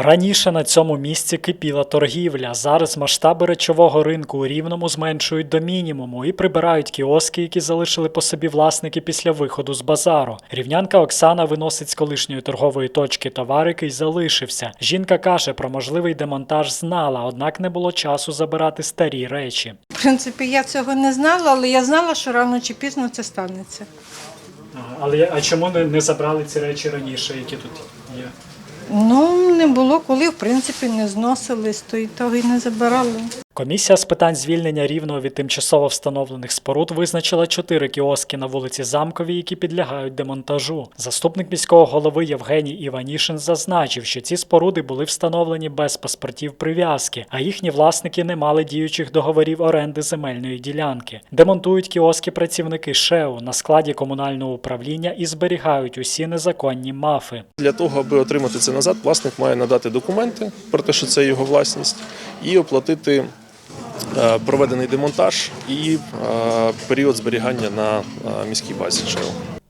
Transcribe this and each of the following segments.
Раніше на цьому місці кипіла торгівля. Зараз масштаби речового ринку у рівному зменшують до мінімуму і прибирають кіоски, які залишили по собі власники після виходу з базару. Рівнянка Оксана виносить з колишньої торгової точки товар, який залишився. Жінка каже, про можливий демонтаж знала, однак не було часу забирати старі речі. В принципі, я цього не знала, але я знала, що рано чи пізно це станеться. Але а чому не забрали ці речі раніше, які тут є? Ну, не було коли, в принципі, не зносили, то і того і не забирали. Комісія з питань звільнення рівного від тимчасово встановлених споруд визначила чотири кіоски на вулиці Замковій, які підлягають демонтажу. Заступник міського голови Євгеній Іванішин зазначив, що ці споруди були встановлені без паспортів прив'язки, а їхні власники не мали діючих договорів оренди земельної ділянки. Демонтують кіоски працівники ШЕУ на складі комунального управління і зберігають усі незаконні мафи. Для того, аби отримати це назад, власник має надати документи про те, що це його власність, і оплатити проведений демонтаж і е, період зберігання на е, міській базі.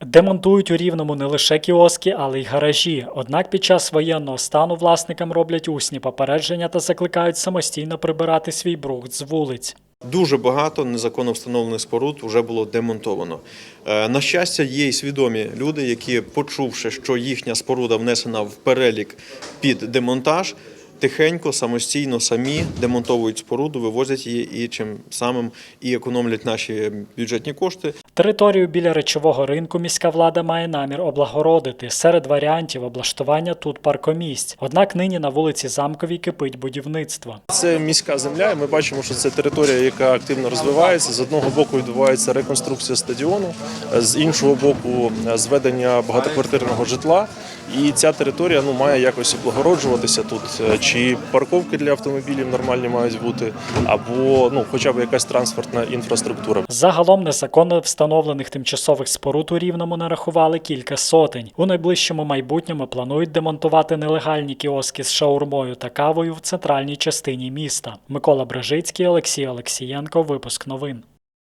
Демонтують у рівному не лише кіоски, але й гаражі. Однак під час воєнного стану власникам роблять усні попередження та закликають самостійно прибирати свій брухт з вулиць. Дуже багато незаконно встановлених споруд вже було демонтовано. Е, На щастя, є і свідомі люди, які, почувши, що їхня споруда внесена в перелік під демонтаж, тихенько, самостійно самі демонтовують споруду, вивозять її і чим самим і економлять наші бюджетні кошти. Територію біля речового ринку міська влада має намір облагородити. Серед варіантів облаштування тут паркомісць. Однак нині на вулиці Замковій кипить будівництво. Це міська земля, і ми бачимо, що це територія, яка активно розвивається. З одного боку відбувається реконструкція стадіону, з іншого боку зведення багатоквартирного житла. І ця територія ну має якось облагороджуватися тут. е, Чи парковки для автомобілів нормальні мають бути, або ну, хоча б якась транспортна інфраструктура. Загалом незаконно встановлених тимчасових споруд у Рівному нарахували кілька сотень. У найближчому майбутньому планують демонтувати нелегальні кіоски з шаурмою та кавою в центральній частині міста. Микола Бражицький, Олексій Олексієнко. Випуск новин.